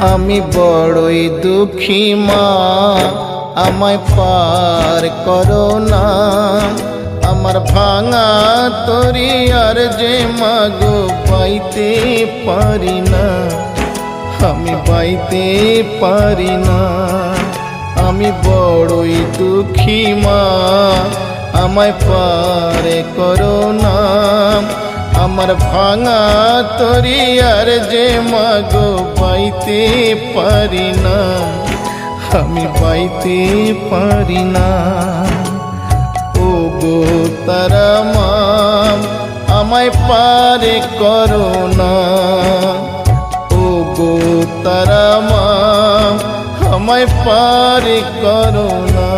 আমি বড়ই দুঃখী মা, আমায় পার করো না। আমার ভাঙা তরি আর যে মাগো পাইতে পারি না। আমি পাইতে পারি না। আমি বড়ই দুঃখী মা, আমায় পারে করো না। আমার ভাঙা তরি আর যে মাগো পাইতে পারি না, আমি পাইতে পারি না। ও গো তারা মাম, আমায় পারে করো না। ও গো তারা মাম, আমায় পারে করো না।